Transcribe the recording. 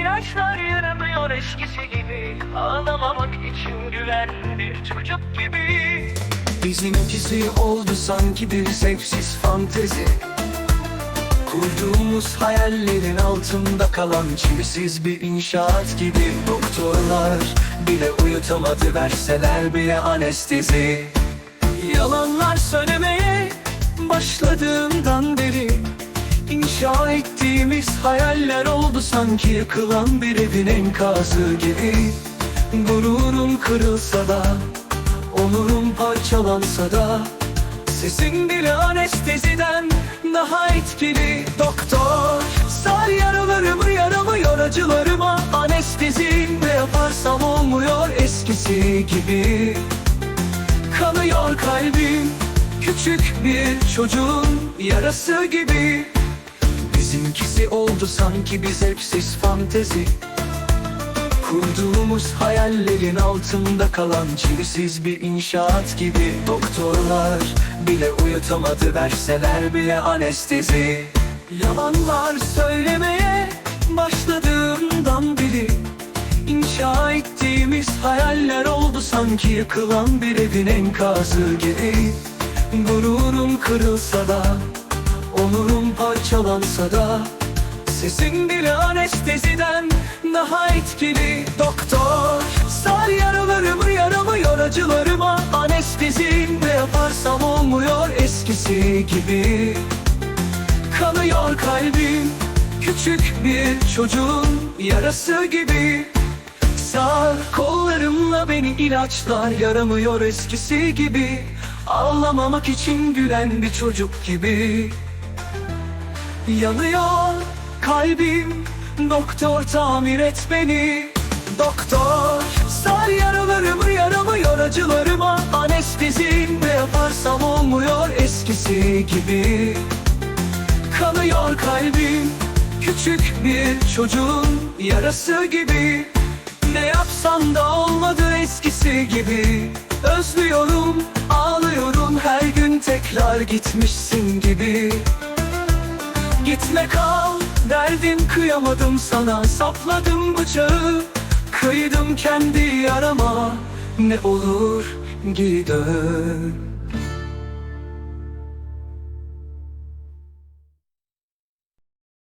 İlaçlar yaramıyor eskisi gibi. Ağlamamak için güvenli çocuk gibi. Bizimkisi oldu sanki bir zevksiz fantezi. Kurduğumuz hayallerin altında kalan çivisiz bir inşaat gibi. Doktorlar bile uyutamadı verseler bile anestezi. Yalanlar söylemeye başladığımdan beri İnşa ettiğimiz hayaller oldu sanki. Yıkılan bir evin enkazı gibi. Gururum kırılsa da Onurum parçalansa da. Sesin bile anesteziden daha etkili. Doktor Sar yaralarımı yaramıyor acılarıma Anestezi ne yaparsam olmuyor eskisi gibi. Kanıyor kalbim Küçük bir çocuğun yarası gibi Bizimkisi oldu sanki bir zevksiz fantezi. Kurduğumuz hayallerin altında kalan çivisiz bir inşaat gibi. Doktorlar bile uyutamadı verseler bile anestezi. Yalanlar söylemeye başladığımdan beri İnşa ettiğimiz hayaller oldu sanki. Yıkılan bir evin enkazı gibi. Gururum kırılsa da Onurum parçalansa da Sesin bile anesteziden daha etkili Doktor. Sar yaralarımı yaramıyor acılarıma Anestezi ne yaparsam olmuyor eskisi gibi. Kanıyor kalbim Küçük bir çocuğun yarası gibi. Sar kollarımla beni ilaçlar yaramıyor eskisi gibi. Ağlamamak için gülen bir çocuk gibi. Yanıyor kalbim Doktor tamir et beni. Doktor Sar yaralarımı yaramıyor acılarıma Anestezi ne yaparsam olmuyor eskisi gibi. Kanıyor kalbim Küçük bir çocuğun yarası gibi. Ne yapsam da olmadı eskisi gibi. Özlüyorum, ağlıyorum her gün tekrar gitmişsin gibi. Gitme kal derdim kıyamadım sana Sapladım bıçağı. Kıydım kendi yarama Ne olur geri dön